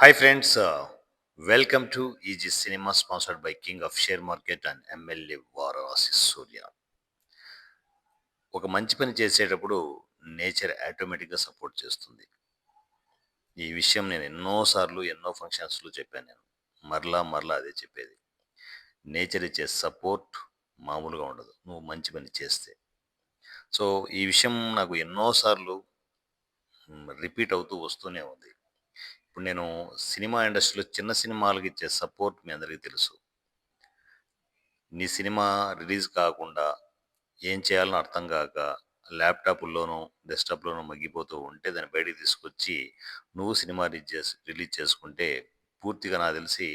Hi friends welcome to easy cinema sponsored by king of share market and MLA MLA Varanasi Surya ఒక మంచి పని చేసేటప్పుడు nature ఆటోమేటిక్గా support చేస్తుంది. ఈ విషయం నేను ఎన్నోసార్లు ఎన్నో ఫంక్షన్స్లో చెప్పాను నేను. మరలా మరలా అదే చెప్పేది. నేచర్ ఇచ్చే సపోర్ట్ మామూలుగా ఉండదు. నువ్వు మంచి పని చేస్తే. సో ఈ విషయం నాకు ఎన్నోసార్లు రిపీట్ అవుతూ వస్తూనే ఉంది. ఇప్పుడు నేను సినిమా ఇండస్ట్రీలో చిన్న సినిమాలకి ఇచ్చే సపోర్ట్ మీ అందరికీ తెలుసు. నీ సినిమా రిలీజ్ కాకుండా ఏం చేయాలని అర్థం కాక ల్యాప్టాప్లోనూ డెస్క్టాప్లోనూ మగ్గిపోతూ ఉంటే దాన్ని బయటికి తీసుకొచ్చి నువ్వు సినిమా రిలీజ్ చేసి రిలీజ్ చేసుకుంటే పూర్తిగా నాకు తెలిసి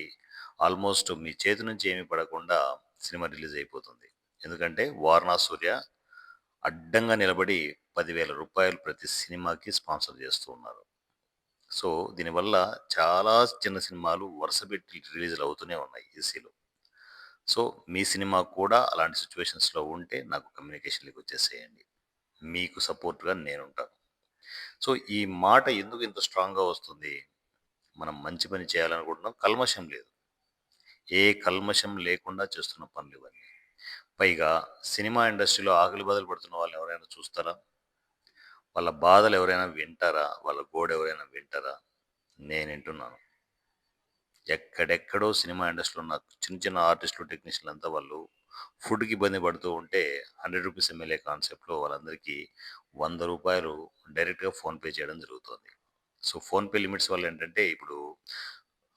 ఆల్మోస్ట్ మీ చేతి నుంచి ఏమీ పడకుండా సినిమా రిలీజ్ అయిపోతుంది. ఎందుకంటే వారణా సూర్య అడ్డంగా నిలబడి పదివేల రూపాయలు ప్రతి సినిమాకి స్పాన్సర్ చేస్తూ ఉన్నారు. సో దీనివల్ల చాలా చిన్న సినిమాలు వరుస పెట్టి రిలీజ్లు అవుతూనే ఉన్నాయి ఈసీలో సో మీ సినిమా కూడా అలాంటి సిచ్యువేషన్స్లో ఉంటే నాకు కమ్యూనికేషన్కి వచ్చేసేయండి. మీకు సపోర్ట్గా నేనుంటాను. సో ఈ మాట ఎందుకు ఇంత స్ట్రాంగ్గా వస్తుంది? మనం మంచి పని చేయాలనుకుంటున్నాం కల్మషం లేదు. ఏ కల్మషం లేకుండా చేస్తున్న పనులు ఇవన్నీ. పైగా సినిమా ఇండస్ట్రీలో ఆకలి బదులు పడుతున్న వాళ్ళు ఎవరైనా చూస్తారా? వాళ్ళ బాధలు ఎవరైనా వింటారా? వాళ్ళ గోడ ఎవరైనా వింటారా? నేను వింటున్నాను ఎక్కడెక్కడో సినిమా ఇండస్ట్రీలో ఉన్న చిన్న చిన్న ఆర్టిస్టులు టెక్నీషియన్లు అంతా వాళ్ళు ఫుడ్కి ఇబ్బంది పడుతూ ఉంటే హండ్రెడ్ రూపీస్ ఎమ్మెల్యే కాన్సెప్ట్లో వాళ్ళందరికీ వంద రూపాయలు డైరెక్ట్గా ఫోన్పే చేయడం జరుగుతుంది. సో ఫోన్పే లిమిట్స్ వల్ల ఏంటంటే ఇప్పుడు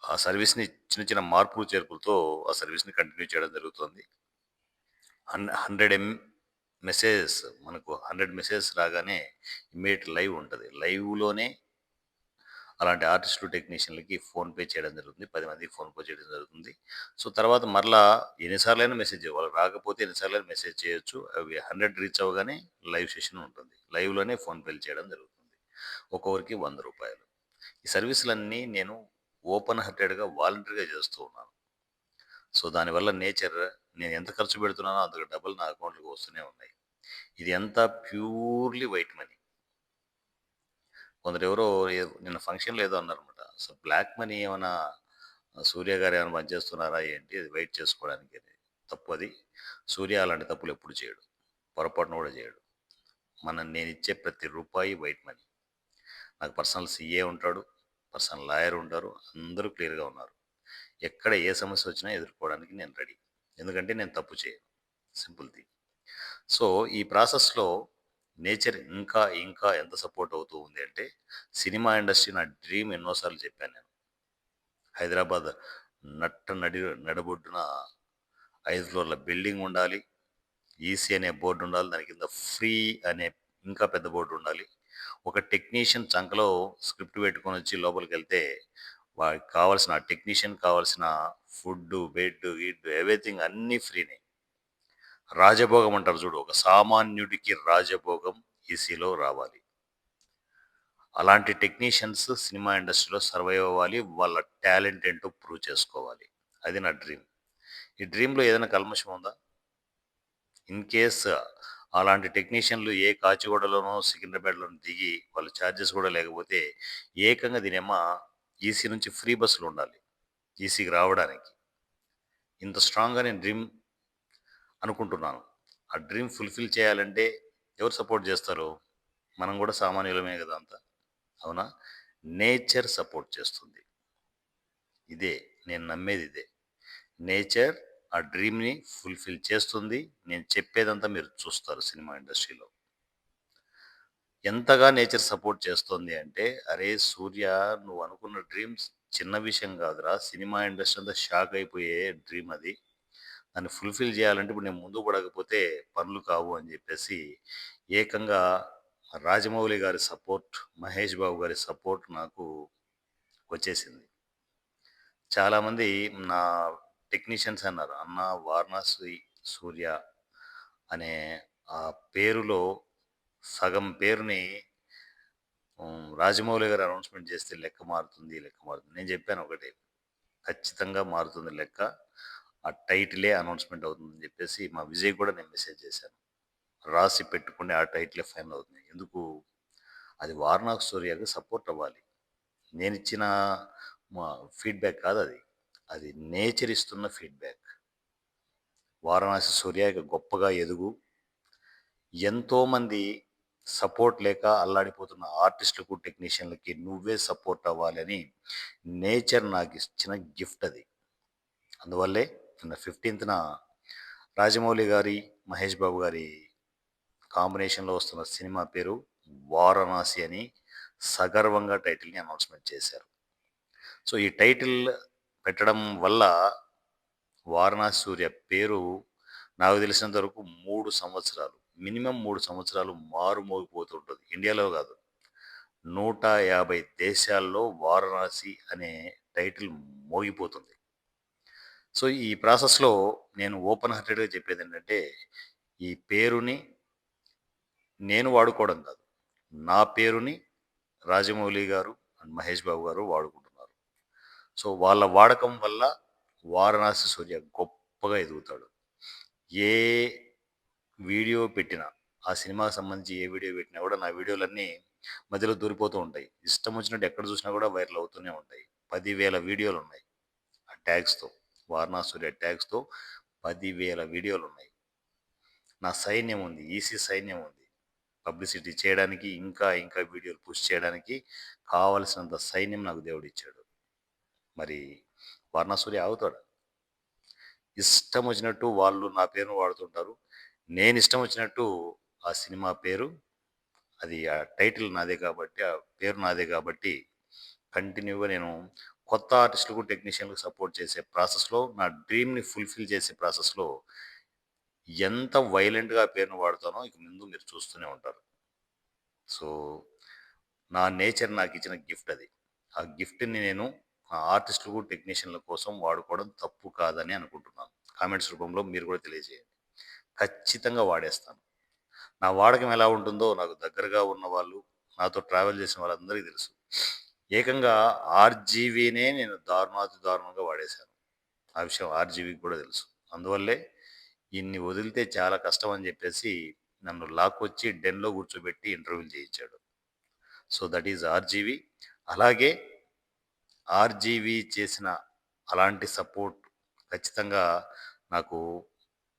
ఆ సర్వీస్ని చిన్న చిన్న మార్పులు చేర్పులతో ఆ సర్వీస్ని కంటిన్యూ చేయడం జరుగుతుంది. హన్ హండ్రెడ్ ఎం మెసేజెస్ మనకు హండ్రెడ్ మెసేజెస్ రాగానే ఇమ్మీడియట్ లైవ్ ఉంటుంది. లైవ్లోనే అలాంటి ఆర్టిస్టులు టెక్నీషియన్లకి ఫోన్పే చేయడం జరుగుతుంది. పది మందికి ఫోన్పే చేయడం జరుగుతుంది. సో తర్వాత మరలా ఎన్నిసార్లైనా మెసేజ్ వాళ్ళు రాకపోతే ఎన్నిసార్లైనా మెసేజ్ చేయొచ్చు. అవి హండ్రెడ్ రీచ్ అవ్వగానే లైవ్ సెషన్ ఉంటుంది. లైవ్లోనే ఫోన్పేలు చేయడం జరుగుతుంది. ఒక్కొక్కరికి వంద రూపాయలు. ఈ సర్వీసులన్నీ నేను ఓపెన్ హార్టెడ్గా వాలంటరీగా చేస్తూ ఉన్నాను. సో దానివల్ల నేచర్ నేను ఎంత ఖర్చు పెడుతున్నానో అంతకు డబ్బులు నా అకౌంట్లోకి వస్తూనే ఉన్నాయి. ఇది ఎంత ప్యూర్లీ వైట్ మనీ. కొందరు ఎవరో నిన్న ఫంక్షన్లో ఏదో అన్నారనమాట సో బ్లాక్ మనీ ఏమైనా సూర్య గారు ఏమైనా పనిచేస్తున్నారా ఏంటి? అది వెయిట్ చేసుకోవడానికి అని. తప్పు అది. సూర్య అలాంటి తప్పులు ఎప్పుడు చేయడు. పొరపాటును కూడా చేయడు. మనం నేను ఇచ్చే ప్రతి రూపాయి వైట్ మనీ. నాకు పర్సనల్ సీఏ ఉంటాడు పర్సనల్ లాయర్ ఉంటారు అందరూ క్లియర్గా ఉన్నారు. ఎక్కడ ఏ సమస్య వచ్చినా ఎదుర్కోవడానికి నేను రెడీ. ఎందుకంటే నేను తప్పు చేయను. సింపుల్ థింగ్ సో ఈ ప్రాసెస్లో నేచర్ ఇంకా ఇంకా ఎంత సపోర్ట్ అవుతూ ఉంది అంటే సినిమా ఇండస్ట్రీ నా డ్రీమ్ ఎన్నోసార్లు చెప్పాను నేను. హైదరాబాద్ నట్ట నడి నడబొడ్డున ఐదు ఫ్లోర్ల బిల్డింగ్ ఉండాలి. ఈసీ అనే బోర్డు ఉండాలి. దాని కింద ఫ్రీ అనే ఇంకా పెద్ద బోర్డు ఉండాలి. ఒక టెక్నీషియన్ చంకలో స్క్రిప్ట్ పెట్టుకొని వచ్చి లోపలికి వెళ్తే వాడికి కావాల్సిన టెక్నీషియన్ కావాల్సిన ఫుడ్ బెడ్ గిడ్ ఎవ్రీథింగ్ అన్నీ ఫ్రీనే. రాజభోగం అంటారు చూడు ఒక సామాన్యుడికి రాజభోగం ఈసీలో రావాలి. అలాంటి టెక్నీషియన్స్ సినిమా ఇండస్ట్రీలో సర్వైవ్ అవ్వాలి వాళ్ళ టాలెంట్ ఏంటో ప్రూవ్ చేసుకోవాలి. అది నా డ్రీమ్. ఈ డ్రీమ్లో ఏదైనా కల్మషం ఉందా? ఇన్ కేస్ అలాంటి టెక్నీషియన్లు ఏ కాచిగూడలోనో సికింద్రాబాద్లోనో దిగి వాళ్ళ ఛార్జెస్ కూడా లేకపోతే ఏకంగా దీనేమో ఈసీ నుంచి ఫ్రీ బస్సులు ఉండాలి ఈసీకి రావడానికి. ఇంత స్ట్రాంగ్గా నేను డ్రీమ్ అనుకుంటున్నాను. ఆ డ్రీమ్ ఫుల్ఫిల్ చేయాలంటే ఎవరు సపోర్ట్ చేస్తారు? మనం కూడా సామాన్యులమే కదా అంతా. అవునా? నేచర్ సపోర్ట్ చేస్తుంది. ఇదే నేను నమ్మేది ఇదే. నేచర్ ఆ డ్రీమ్ని ఫుల్ఫిల్ చేస్తుంది. నేను చెప్పేదంతా మీరు చూస్తారు సినిమా ఇండస్ట్రీలో. ఎంతగా నేచర్ సపోర్ట్ చేస్తుంది అంటే అరే సూర్య నువ్వు అనుకున్న డ్రీమ్స్ చిన్న విషయం కాదురా. సినిమా ఇండస్ట్రీ అంతా షాక్ అయిపోయే డ్రీమ్ అది. దాన్ని ఫుల్ఫిల్ చేయాలంటే ఇప్పుడు నేను ముందు పడకపోతే పనులు కావు అని చెప్పేసి ఏకంగా రాజమౌళి గారి సపోర్ట్ మహేష్ బాబు గారి సపోర్ట్ నాకు వచ్చేసింది. చాలామంది నా టెక్నీషియన్స్ అన్నారు అన్న వారణాసి సూర్య అనే ఆ పేరులో సగం పేరుని రాజమౌళి గారు అనౌన్స్మెంట్ చేస్తే లెక్క మారుతుంది లెక్క మారుతుంది. నేను చెప్పాను ఒకటే ఖచ్చితంగా మారుతుంది లెక్క. ఆ టైటిలే అనౌన్స్మెంట్ అవుతుందని చెప్పేసి మా విజయ్ కూడా నేను మెసేజ్ చేశాను రాసి పెట్టుకుని ఆ టైటిలే ఫైనల్ అవుతుంది ఎందుకు అది వారణాసి సూర్యకి సపోర్ట్ అవ్వాలి నేను ఇచ్చిన మా ఫీడ్‌బ్యాక్ కాదు అది అది నేచర్ ఇస్తున్న ఫీడ్‌బ్యాక్. వారణాసి సూర్య గొప్పగా ఎదుగు. ఎంతోమంది సపోర్ట్ లేక అల్లాడిపోతున్న ఆర్టిస్టులకు, టెక్నీషియన్‌లకి నువ్వే సపోర్ట్ అవ్వాలని నేచర్ నాకు ఇచ్చిన గిఫ్ట్ అది. అందువల్లే నిన్న 15థ్ రాజమౌళి గారి, మహేష్ బాబు గారి కాంబినేషన్‌లో వస్తున్న సినిమా పేరు 'వారణాసి' అని సగర్వంగా టైటిల్‌ని అనౌన్స్‌మెంట్ చేశారు. సో, ఈ టైటిల్ పెట్టడం వల్ల వారణాసి సూర్య పేరు నాకు తెలిసినంత వరకు మూడు సంవత్సరాలు, మినిమమ్ మూడు సంవత్సరాలు మారుమోగిపోతుంటుంది ఇండియాలో కాదు. 150 దేశాల్లో వారణాసి అనే టైటిల్ మోగిపోతుంది. సో, ఈ ప్రాసెస్‌లో నేను ఓపెన్ హార్టెడ్‌గా చెప్పేది ఏంటంటే ఈ పేరుని నేను వాడుకోవడం కాదు. నా పేరుని రాజమౌళి గారు అండ్ మహేష్ బాబు గారు వాడుకుంటున్నారు. సో, వాళ్ళ వాడకం వల్ల వారణాసి సూర్య గొప్పగా ఎదుగుతాడు. ఏ వీడియో పెట్టినా, ఆ సినిమాకి సంబంధించి ఏ వీడియో పెట్టినా కూడా నా వీడియోలన్నీ మధ్యలో దూరిపోతూ ఉంటాయి. ఇష్టం వచ్చినట్టు ఎక్కడ చూసినా కూడా వైరల్ అవుతూనే ఉంటాయి. పదివేల వీడియోలు ఉన్నాయి ఆ ట్యాగ్స్‌తో. వారణాసురి అటాక్స్తో పదివేల వీడియోలు ఉన్నాయి నా సైన్యం ఉంది. ఈసీ సైన్యం ఉంది. పబ్లిసిటీ చేయడానికి, ఇంకా ఇంకా వీడియోలు పుష్ చేయడానికి కావలసినంత సైన్యం నాకు దేవుడు ఇచ్చాడు మరి వారణాసి అవుతాడు ఇష్టం వచ్చినట్టు వాళ్ళు నా పేరును వాడుతుంటారు. నేను ఇష్టం వచ్చినట్టు ఆ సినిమా పేరు అది ఆ టైటిల్ నాదే కాబట్టి, ఆ పేరు నాదే కాబట్టి కంటిన్యూగా నేను కొత్త ఆర్టిస్టులకు, టెక్నీషియన్‌లకు సపోర్ట్ చేసే ప్రాసెస్‌లో నా డ్రీమ్‌ని ఫుల్‌ఫిల్ చేసే ప్రాసెస్‌లో ఎంత వైలెంట్‌గా పేరును వాడతానో ఇక ముందు మీరు చూస్తూనే ఉంటారు. సో, నా నేచర్ నాకు ఇచ్చిన గిఫ్ట్ అది. ఆ గిఫ్ట్‌ని నేను ఆ ఆర్టిస్టులకు, టెక్నీషియన్‌ల కోసం వాడుకోవడం తప్పు కాదని అనుకుంటున్నాను. కామెంట్స్ రూపంలో మీరు కూడా తెలియజేయండి. ఖచ్చితంగా వాడేస్తాను. నా వాడకం ఎలా ఉంటుందో నాకు దగ్గరగా ఉన్న వాళ్ళు నాతో ట్రావెల్ చేసిన వాళ్ళందరికీ తెలుసు. ఏకంగా ఆర్‌జీవీనే నేను దారుణాతి దారుణంగా వాడేశాను. ఆ విషయం ఆర్‌జీవీకి కూడా తెలుసు. అందువల్లే ఇన్ని వదిలితే చాలా కష్టం అని చెప్పేసి నన్ను లాక్కొచ్చి డెన్‌లో కూర్చోబెట్టి ఇంటర్వ్యూలు చేయించాడు. So, that is RGV. అలాగే ఆర్‌జీవీ చేసిన అలాంటి సపోర్ట్ ఖచ్చితంగా నాకు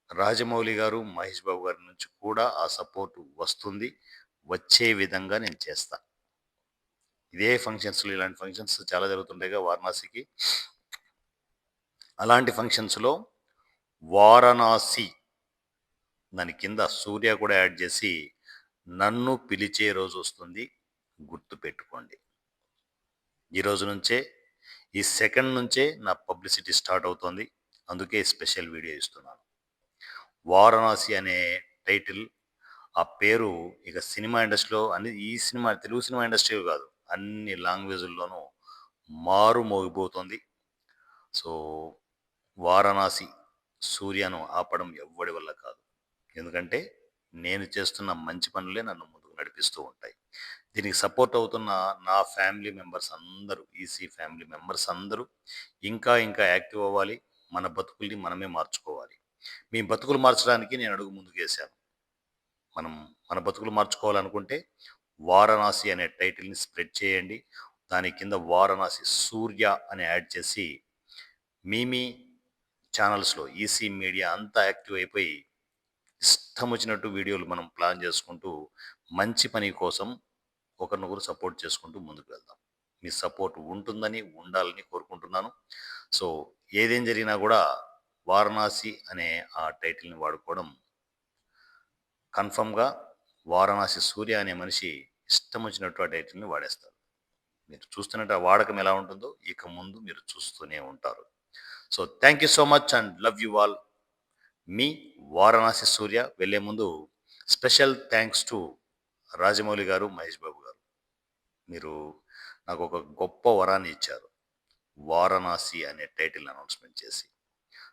రాజమౌళి గారు, మహేష్ బాబు గారి నుంచి కూడా ఆ సపోర్ట్ వస్తుంది. వచ్చే విధంగా నేను చేస్తా. ఇదే ఫంక్షన్స్‌లో ఇలాంటి ఫంక్షన్స్ చాలా జరుగుతుంటాయిగా వారణాసికి. అలాంటి ఫంక్షన్స్‌లో వారణాసి దాని కింద సూర్య కూడా యాడ్ చేసి నన్ను పిలిచే రోజు వస్తుంది గుర్తుపెట్టుకోండి. ఈ రోజు నుంచే, ఈ సెకండ్ నుంచే నా పబ్లిసిటీ స్టార్ట్ అవుతుంది అందుకే స్పెషల్ వీడియో ఇస్తున్నాను. వారణాసి అనే టైటిల్ ఆ పేరు ఇక సినిమా ఇండస్ట్రీలో అన్ని ఈ సినిమా తెలుగు సినిమా ఇండస్ట్రీలో కాదు. అన్ని లాంగ్వేజుల్లోనూ మారుమోగిపోతుంది సో, వారణాసి సూర్యను ఆపడం ఎవ్వడి వల్ల కాదు. ఎందుకంటే నేను చేస్తున్న మంచి పనులే నన్ను ముందుకు నడిపిస్తూ ఉంటాయి. దీనికి సపోర్ట్ అవుతున్న నా ఫ్యామిలీ మెంబర్స్ అందరూ, ఈసీ ఫ్యామిలీ మెంబర్స్ అందరూ ఇంకా ఇంకా యాక్టివ్ అవ్వాలి. మన బతుకుల్ని మనమే మార్చుకోవాలి. మీ బతుకులు మార్చడానికి నేను అడుగు ముందుకేశాను. మనం మన బతుకులు మార్చుకోవాలనుకుంటే వారణాసి అనే టైటిల్‌ని స్ప్రెడ్ చేయండి. దాని కింద వారణాసి సూర్య అని యాడ్ చేసి మీమీ ఛానల్స్‌లో ఈసీ మీడియా అంతా యాక్టివ్ అయిపోయి ఇష్టం వచ్చినట్టు వీడియోలు మనం ప్లాన్ చేసుకుంటూ మంచి పని కోసం ఒకరినొకరు సపోర్ట్ చేసుకుంటూ ముందుకు వెళ్దాం. మీ సపోర్ట్ ఉంటుందని, ఉండాలని కోరుకుంటున్నాను. సో, ఏదేం జరిగినా కూడా వారణాసి అనే ఆ టైటిల్‌ని వాడుకోవడం కన్ఫర్మ్‌గా వారణాసి సూర్య అనే మనిషి ఇష్టం వచ్చినట్టు ఆ టైటిల్‌ని వాడేస్తారు. మీరు చూస్తున్నట్టు ఆ వాడకం ఎలా ఉంటుందో ఇక ముందు మీరు చూస్తూనే ఉంటారు. So, thank you so much and love you all. మీ వారణాసి సూర్య వెళ్ళే ముందు స్పెషల్ థ్యాంక్స్ టు రాజమౌళి గారు, మహేష్ బాబు గారు. మీరు నాకు ఒక గొప్ప వరాన్ని ఇచ్చారు. వారణాసి అనే టైటిల్ అనౌన్స్‌మెంట్ చేసి.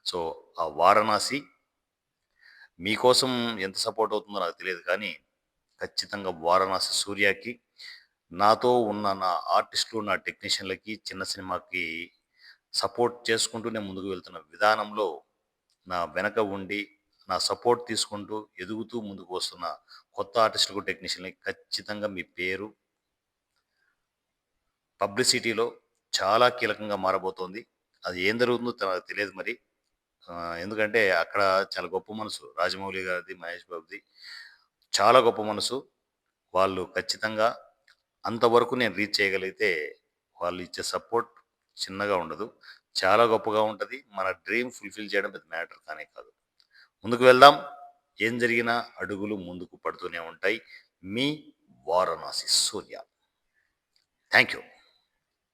సో, ఆ వారణాసి మీకోసం ఎంత సపోర్ట్ అవుతుందో నాకు తెలియదు కానీ ఖచ్చితంగా వారణాసి సూర్యకి నాతో ఉన్న నా ఆర్టిస్టులు, నా టెక్నీషియన్‌లకి, చిన్న సినిమాకి సపోర్ట్ చేసుకుంటూ నేను ముందుకు వెళ్తున్న విధానంలో నా వెనక ఉండి, నా సపోర్ట్ తీసుకుంటూ, ఎదుగుతూ ముందుకు వస్తున్న కొత్త ఆర్టిస్టులకు, టెక్నీషియన్‌లకి ఖచ్చితంగా మీ పేరు పబ్లిసిటీలో చాలా కీలకంగా మారబోతోంది. అది ఏం జరుగుతుందో తనకు తెలియదు మరి. ఎందుకంటే అక్కడ చాలా గొప్ప మనసు రాజమౌళి గారిది, మహేష్ బాబుది. చాలా గొప్ప మనసు. వాళ్ళు ఖచ్చితంగా అంతవరకు నేను రీచ్ చేయగలిగితే వాళ్ళు ఇచ్చే సపోర్ట్ చిన్నగా ఉండదు. చాలా గొప్పగా ఉంటుంది మన డ్రీమ్ ఫుల్‌ఫిల్ చేయడం పెద్ద మ్యాటర్ కానే కాదు. ముందుకు వెళ్దాం. ఏం జరిగినా అడుగులు ముందుకు పడుతూనే ఉంటాయి. మీ వారణాసి సూర్య. Thank you.